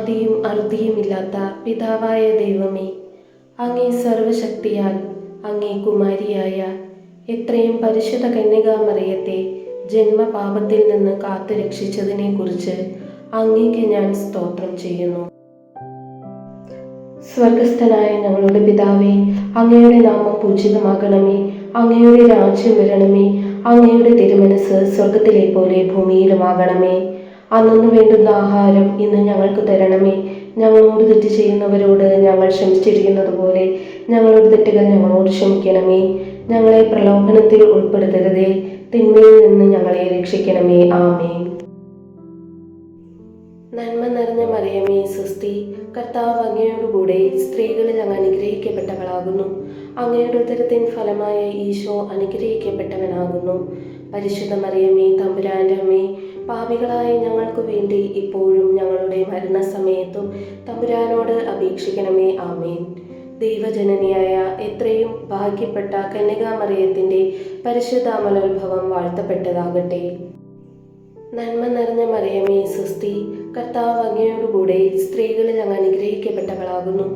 ആദിയും അറുതിയുമില്ലാത്ത പിതാവായ ദൈവമേ അങ്ങേ സർവശക്തിയാൽ അങ്ങേ കുമാരിയായ എത്രയും പരിശുദ്ധ കന്യകാമറിയത്തെ ജന്മപാപത്തിൽ നിന്ന് കാത്തു രക്ഷിച്ചതിനെക്കുറിച്ച് അങ്ങേക്ക് ഞാൻ സ്തോത്രം ചെയ്യുന്നു. സ്വർഗസ്ഥനായ ഞങ്ങളുടെ പിതാവേ അങ്ങയുടെ നാമം പൂജിതമാകണമേ അങ്ങയുടെ രാജ്യം വരണമേ അങ്ങയുടെ തിരുമനസ് സ്വർഗത്തിലെ പോലെ ഭൂമിയിലുമാകണമേ. അന്നു വേണ്ടുന്ന ആഹാരം ഇന്ന് ഞങ്ങൾക്ക് തരണമേ. ഞങ്ങളോട് തെറ്റ് ചെയ്യുന്നവരോട് ഞങ്ങൾ ക്ഷമിച്ചിരിക്കുന്നത് പോലെ ഞങ്ങളുടെ തെറ്റുകൾ ഞങ്ങളോട് ക്ഷമിക്കണമേ. ഞങ്ങളെ പ്രലോഭനത്തിൽ ഉൾപ്പെടുത്തരുതേ. തിന്മയിൽ നിന്ന് ഞങ്ങളെ രക്ഷിക്കണമേ. ആമേ നന്മ നിറഞ്ഞ മറിയമേ സുസ്തി കർത്താവ് അങ്ങയോടുകൂടെ സ്ത്രീകളിൽ അങ്ങ് അനുഗ്രഹിക്കപ്പെട്ടവളാകുന്നു. അങ്ങയുടെ ഉദരത്തിൻ ഫലമായ ഈശോ അനുഗ്രഹിക്കപ്പെട്ടവനാകുന്നു. പരിശുദ്ധ മറിയമേ തമ്പുരാന്റെ അമ്മേ പാപികളായ ഞങ്ങൾക്ക് വേണ്ടി ഇപ്പോഴും ഞങ്ങളുടെ മരണസമയത്തും തമ്പുരാനോട് അപേക്ഷിക്കണമേ ആമേൻ. ദൈവജനനിയായ എത്രയും ഭാഗ്യപ്പെട്ട കന്യകാമറിയത്തിന്റെ പരിശുദ്ധാമലോത്ഭവം വാഴ്ത്തപ്പെട്ടതാകട്ടെ. നന്മ നിറഞ്ഞ മറിയമേ സുസ്തി കർത്താവ് അങ്ങയോടുകൂടെ സ്ത്രീകളിൽ അങ്ങ് അനുഗ്രഹിക്കപ്പെട്ടവളാകുന്നു.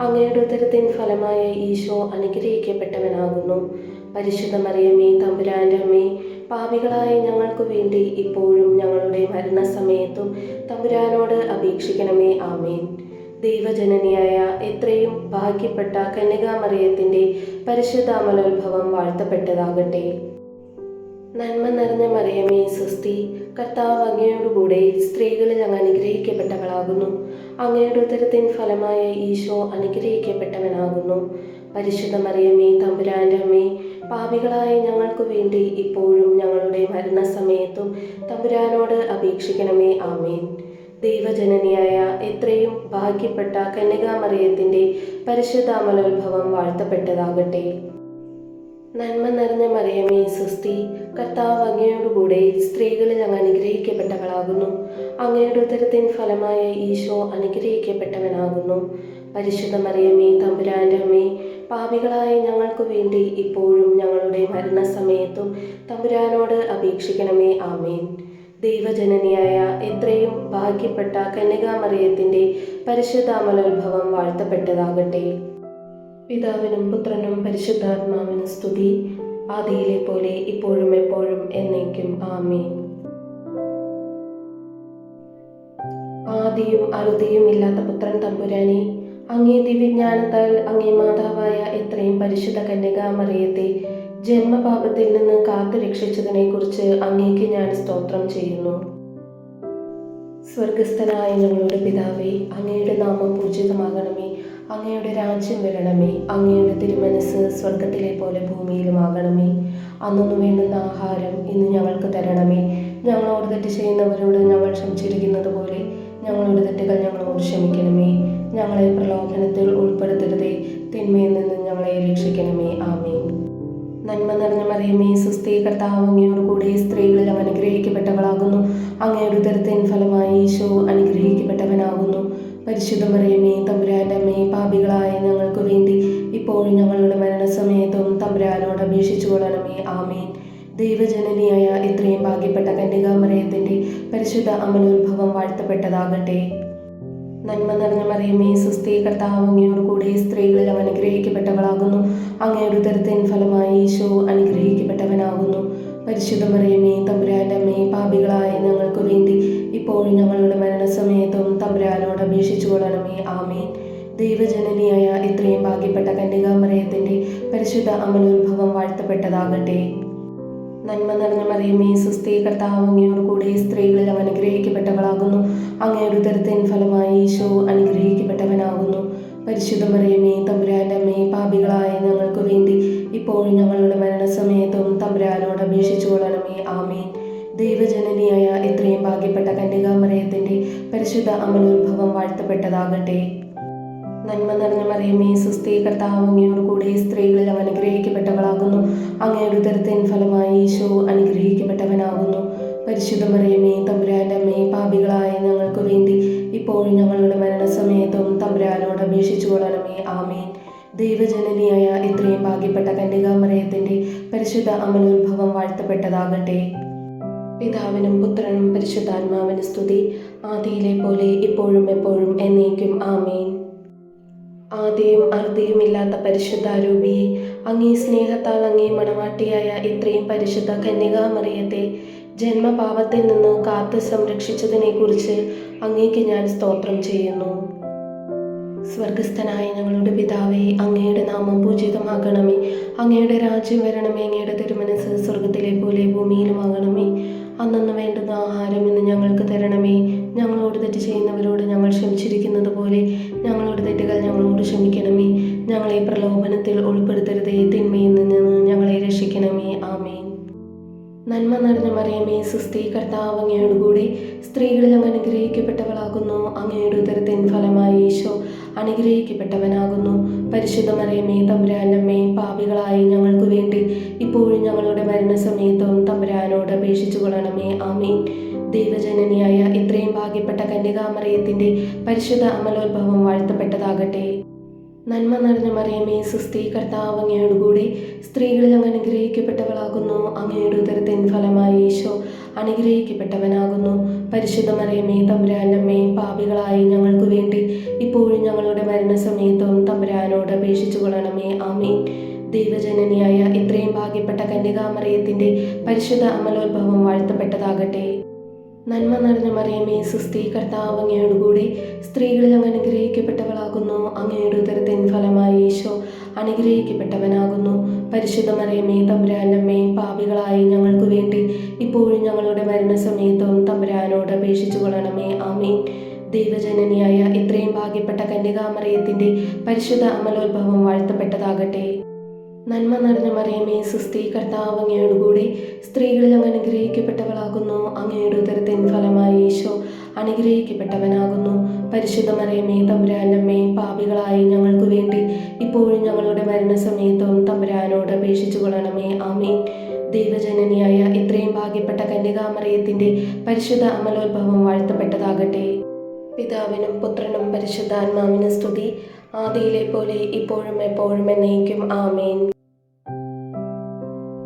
അങ്ങയുടെ ഉദരത്തിൻ ഫലമായ ഈശോ അനുഗ്രഹിക്കപ്പെട്ടവനാകുന്നു. പരിശുദ്ധ മറിയമേ തമ്പുരാന്റെ അമ്മേ പാപികളായ ഞങ്ങൾക്ക് വേണ്ടി ഇപ്പോഴും മരണസമയത്തും തമ്പുരാനോട് അപേക്ഷിക്കണമേ ആമേൻ. ദൈവജനനിയായ എത്രയും ഭാഗ്യപ്പെട്ട കന്യകാമറിയത്തിന്റെ പരിശുദ്ധാമലോത്ഭവം വാഴ്ത്തപ്പെട്ടതാകട്ടെ. നന്മ നിറഞ്ഞ മറിയമേ സുസ്തി കർത്താവ് അങ്ങയോടുകൂടെ സ്ത്രീകളിൽ അങ്ങ് അനുഗ്രഹിക്കപ്പെട്ടവളാകുന്നു. അങ്ങയുടെ ഉദരത്തിൻ ഫലമായ ഈശോ അനുഗ്രഹിക്കപ്പെട്ടവനാകുന്നു. പരിശുദ്ധ മറിയമേ തമ്പുരാന്റെ അമ്മേ പാപികളായ ഞങ്ങൾക്ക് വേണ്ടി ഇപ്പോഴും ഞങ്ങളുടെ മരണസമയത്തും തമ്പുരാനോട് അപേക്ഷിക്കണമേ ആമേൻ. ദൈവജനനിയായ എത്രയും ഭാഗ്യപ്പെട്ട കന്യകാമറിയത്തിന്റെ പരിശുദ്ധാമലോത്ഭവം വാഴ്ത്തപ്പെട്ടതാകട്ടെ. നന്മ നിറഞ്ഞ മറിയമേ സുസ്തി കർത്താവ് അങ്ങയോടുകൂടെ സ്ത്രീകളിൽ അങ്ങ് അനുഗ്രഹിക്കപ്പെട്ടവളാകുന്നു. അങ്ങയുടെ ഉദരത്തിൻ ഫലമായ ഈശോ അനുഗ്രഹിക്കപ്പെട്ടവനാകുന്നു. പരിശുദ്ധ മറിയമേ തമ്പുരാന്റെ അമ്മേ പാപികളായ ഞങ്ങൾക്ക് വേണ്ടി ഇപ്പോഴും ഞങ്ങളുടെ മരണസമയത്തും തമ്പുരാനോട് അപേക്ഷിക്കണമേ ആമേൻ. ദൈവജനനിയായ എത്രയും ഭാഗ്യപ്പെട്ട കന്യകാമറിയത്തിന്റെ പരിശുദ്ധാമലോത്ഭവം വാഴ്ത്തപ്പെട്ടതാകട്ടെ. പിതാവിനും പുത്രനും പരിശുദ്ധാത്മാവിനും സ്തുതി. ആദിയിലെ പോലെ ഇപ്പോഴും എപ്പോഴും എന്നേക്കും ആമേൻ. ആദിയും അറുതിയും ഇല്ലാത്ത പുത്രൻ തമ്പുരാനെ അങ്ങേ ദിവ്യജ്ഞാനത്താൽ അങ്ങേ മാതാവായ എത്രയും പരിശുദ്ധ കന്യകാമറിയത്തെ ജന്മപാപത്തിൽ നിന്ന് കാത്തു രക്ഷിച്ചതിനെക്കുറിച്ച് അങ്ങേക്ക് ഞാൻ സ്തോത്രം ചെയ്യുന്നു. സ്വർഗസ്ഥനായ ഞങ്ങളുടെ പിതാവേ അങ്ങയുടെ നാമം പൂജിതമാകണമേ. അങ്ങയുടെ രാജ്യം വരണമേ. അങ്ങയുടെ തിരുമനസ് സ്വർഗത്തിലെ പോലെ ഭൂമിയിലുമാകണമേ. അന്നൊന്നു വേണ്ടുന്ന ആഹാരം ഇന്ന് ഞങ്ങൾക്ക് തരണമേ. ഞങ്ങളോട് തെറ്റ് ചെയ്യുന്നവരോട് ഞങ്ങൾ ക്ഷമിച്ചിരിക്കുന്നത് പോലെ ഞങ്ങളുടെ തെറ്റുകൾ ഞങ്ങളോട് ക്ഷമിക്കണമേ. ഞങ്ങളെ പ്രലോഭനത്തിൽ ഉൾപ്പെടുത്തരുതേ. തിന്മയിൽ നിന്ന് ഞങ്ങളെ രക്ഷിക്കണമേ. ആമേ നന്മ നിറഞ്ഞ മറിയമേ സുസ്ഥീ കർത്താവ് അങ്ങയോട് കൂടി സ്ത്രീകളിൽ അവൻ അനുഗ്രഹിക്കപ്പെട്ടവളാകുന്നു അങ്ങയുടെ ഉദരത്തിൻ ഫലമായി ഈശോ അനുഗ്രഹിക്കപ്പെട്ടവനാകുന്നു. പരിശുദ്ധ മറിയമേ തമ്പുരാന്റെ പാപികളായ ഞങ്ങൾക്ക് വേണ്ടി ഇപ്പോഴും ഞങ്ങളുടെ മരണസമയത്തും തമ്പുരാനോട് അപേക്ഷിച്ചു കൊള്ളണമേ. ആമേൻ. ദൈവജനനിയായ ഇത്രയും ഭാഗ്യപ്പെട്ട കന്യകാമറിയത്തിന്റെ പരിശുദ്ധ അമലോത്ഭവം വാഴ്ത്തപ്പെട്ടതാകട്ടെ. നന്മ നിറഞ്ഞ മറിയമേ സുസ്ഥി കർത്താവ് അങ്ങയോട് കൂടെ സ്ത്രീകളിൽ അവൻ അനുഗ്രഹിക്കപ്പെട്ടവളാകുന്നു. അങ്ങയുടെ തരത്തിൻ ഫലമായി ഈശോ അനുഗ്രഹിക്കപ്പെട്ടവനാകുന്നു. പരിശുദ്ധ മറിയമേ തമ്പുരാന്റെ അമ്മേ പാപികളായ ഞങ്ങൾക്ക് വേണ്ടി ഇപ്പോഴും ഞങ്ങളുടെ മരണസമയത്തും തമ്പുരാനോട് അപേക്ഷിച്ചു കൊള്ളണമേ ആമേൻ. ദൈവജനനിയായ ഇത്രയും ഭാഗ്യപ്പെട്ട കന്യകാമറിയത്തിന്റെ പരിശുദ്ധ അമലോത്ഭവം വാഴ്ത്തപ്പെട്ടതാകട്ടെ. നന്മ നിറഞ്ഞ മറിയമേ സുസ്ഥീ കർത്താവ് അങ്ങയോട് കൂടി സ്ത്രീകളിൽ അവൻ അനുഗ്രഹിക്കപ്പെട്ടവളാകുന്നു. അങ്ങയുടെ ഉദരത്തിൻ ഫലമായി ഈശോ അനുഗ്രഹിക്കപ്പെട്ടവനാകുന്നു. പരിശുദ്ധ മറിയമേ തമ്പുരാന്റെ അമ്മേ പാപികളായ ഞങ്ങൾക്ക് വേണ്ടി ഇപ്പോഴും ഞങ്ങളുടെ മരണസമയത്തും തമ്പുരാനോട് അപേക്ഷിച്ചു കൊള്ളണമേ ആമേൻ. ദൈവജനനിയായ എത്രയും ഭാഗ്യപ്പെട്ട കന്യകാമറിയത്തിന്റെ പരിശുദ്ധ അമലോത്ഭവം വാഴ്ത്തപ്പെട്ടതാകട്ടെ. നന്മ നിറഞ്ഞ മറിയമേ സുസ്ഥീ കർത്താവ് അങ്ങയോട് കൂടി സ്ത്രീകളിൽ അവൻ അനുഗ്രഹിക്കപ്പെട്ടവളാകുന്നു അങ്ങയുടെ ഉദരത്തിൻ ഫലമായി ഈശോ അനുഗ്രഹിക്കപ്പെട്ടവനാകുന്നു. പരിശുദ്ധ മറിയമേ തമ്പുരാന്റെ അമ്മയെ പാപികളായ ഞങ്ങൾക്ക് വേണ്ടി ഇപ്പോഴും ഞങ്ങളുടെ മരണസമയത്തും തമ്പുരാനോട് അപേക്ഷിച്ചു കൊള്ളണമേ. ആമേൻ. ദൈവജനനിയായ ഇത്രയും ഭാഗ്യപ്പെട്ട കന്യകാമറയത്തിന്റെ പരിശുദ്ധ അമലോത്ഭവം വാഴ്ത്തപ്പെട്ടതാകട്ടെ. പിതാവിനും പുത്രനും പരിശുദ്ധാത്മാവിന് സ്തുതി. ആദിയിലെ പോലെ ഇപ്പോഴും എപ്പോഴും എന്നേക്കും. ആമേൻ. ആദ്യവും അറുതിയുമില്ലാത്ത പരിശുദ്ധാരൂപിയെ അങ്ങേ സ്നേഹത്താൽ അങ്ങേ മണവാട്ടിയായ ഇത്രയും പരിശുദ്ധ കന്യകാമറിയത്തെ ജന്മപാപത്തിൽ നിന്ന് കാത്തു സംരക്ഷിച്ചതിനെക്കുറിച്ച് അങ്ങേക്ക് ഞാൻ സ്തോത്രം ചെയ്യുന്നു. സ്വർഗസ്ഥനായ ഞങ്ങളുടെ പിതാവേ അങ്ങയുടെ നാമം പൂജിതമാകണമേ. അങ്ങയുടെ രാജ്യം വരണമേ അങ്ങയുടെ തിരുമനസ് സ്വർഗത്തിലെ പോലെ ഭൂമിയിലുമാകണമേ. അന്നന്ന് വേണ്ടുന്ന ആഹാരം ഇന്ന് ഞങ്ങൾക്ക് തരണമേ. ഞങ്ങളോട് തെറ്റ് ചെയ്യുന്നവരോട് ഞങ്ങൾ ക്ഷമിച്ചിരിക്കുന്നത് പോലെ ക്ഷമിക്കണമേ. ഞങ്ങളെ പ്രലോഭനത്തിൽ ഉൾപ്പെടുത്തരുതേ. തിന്മയിൽ നിന്ന് ഞങ്ങളെ രക്ഷിക്കണമേ. ആമേൻ. നന്മ നിറഞ്ഞ മറിയമേ സുസ്ഥി കർത്താവ് അങ്ങയോടുകൂടി സ്ത്രീകളിൽ അങ്ങ് അനുഗ്രഹിക്കപ്പെട്ടവളാകുന്നു. അങ്ങയുടെ ഉദരത്തിൻ ഫലമായി ഈശോ അനുഗ്രഹിക്കപ്പെട്ടവനാകുന്നു. പരിശുദ്ധ മറിയമേ തമ്പുരാനമ്മേ പാപികളായ ഞങ്ങൾക്ക് വേണ്ടി ഇപ്പോഴും ഞങ്ങളുടെ മരണസമയത്തും തമ്പുരാനോട് അപേക്ഷിച്ചു കൊള്ളണമേ. ആമേൻ. ദൈവജനനിയായ ഇത്രയും ഭാഗ്യപ്പെട്ട കന്യകാമറിയത്തിന്റെ പരിശുദ്ധ അമലോത്ഭവം വാഴ്ത്തപ്പെട്ടതാകട്ടെ. നന്മ നിറഞ്ഞ മറിയമേ സുസ്ഥി കർത്താവ് അങ്ങയോടുകൂടി സ്ത്രീകളിൽ അങ്ങ് അനുഗ്രഹിക്കപ്പെട്ടവളാകുന്നു. അങ്ങയുടെ ഉദരത്തിൻ ഫലമായി ഈശോ അനുഗ്രഹിക്കപ്പെട്ടവനാകുന്നു. പരിശുദ്ധ മറിയമേ തമ്പുരാനമ്മേ പാപികളായ ഞങ്ങൾക്ക് വേണ്ടി ഇപ്പോഴും ഞങ്ങളുടെ മരണസമയത്തും തമ്പുരാനോട് അപേക്ഷിച്ചു കൊള്ളണമേ. ആമീൻ. ദൈവജനനിയായ ഇത്രയും ഭാഗ്യപ്പെട്ട കന്യകാമറിയത്തിന്റെ പരിശുദ്ധ അമലോത്ഭവം വാഴ്ത്തപ്പെട്ടതാകട്ടെ. നന്മ നിറഞ്ഞ മറിയമേ സുസ്ഥി കർത്താവ് അങ്ങയോടുകൂടി സ്ത്രീകളിൽ അങ്ങ് അനുഗ്രഹിക്കപ്പെട്ടവളാകുന്നു അങ്ങയുടെ ഉദരത്തിൻ ഫലമായി ഈശോ അനുഗ്രഹിക്കപ്പെട്ടവനാകുന്നു. പരിശുദ്ധ മറിയമേ തമ്പുരാനമ്മേ പാപികളായ ഞങ്ങൾക്ക് വേണ്ടി ഇപ്പോഴും ഞങ്ങളുടെ മരണസമയത്തും തമ്പുരാനോട് അപേക്ഷിച്ചു കൊള്ളണമേ. ആമീൻ. ദൈവജനനിയായ ഇത്രയും ഭാഗ്യപ്പെട്ട കന്യകാമറിയത്തിന്റെ പരിശുദ്ധ അമലോത്ഭവം വാഴ്ത്തപ്പെട്ടതാകട്ടെ. നന്മ നിറഞ്ഞ മറിയമേ സുസ്ഥി കർത്താവ് അങ്ങയോടുകൂടി സ്ത്രീകളിൽ അങ്ങ് അനുഗ്രഹിക്കപ്പെട്ടവളാകുന്നു അങ്ങയുടെ ഉദരത്തിൻ ഫലമായി ഈശോ അനുഗ്രഹിക്കപ്പെട്ടവനാകുന്നു. പരിശുദ്ധ മറിയമേ തമ്പുരാനമ്മേ പാപികളായ ഞങ്ങൾക്ക് വേണ്ടി ഇപ്പോഴും ഞങ്ങളുടെ മരണസമയത്തും തമ്പുരാനോട് അപേക്ഷിച്ചു കൊള്ളണമേ ആമേ ദൈവജനനിയായ ഇത്രയും ഭാഗ്യപ്പെട്ട കന്യകാമറിയത്തിന്റെ പരിശുദ്ധ അമലോത്ഭവം വാഴ്ത്തപ്പെട്ടതാകട്ടെ. പിതാവിനും പുത്രനും പരിശുദ്ധാത്മാവിനും സ്തുതി. ആദിയിലെ പോലെ ഇപ്പോഴും എപ്പോഴും എന്നേക്കും ആമേൻ.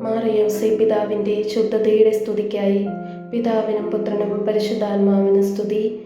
മാറിയോസെ പിതാവിന്റെ ശുദ്ധതയുടെ സ്തുതിക്കായി. പിതാവിനും പുത്രനും പരിശുദ്ധാത്മാവിനും സ്തുതി.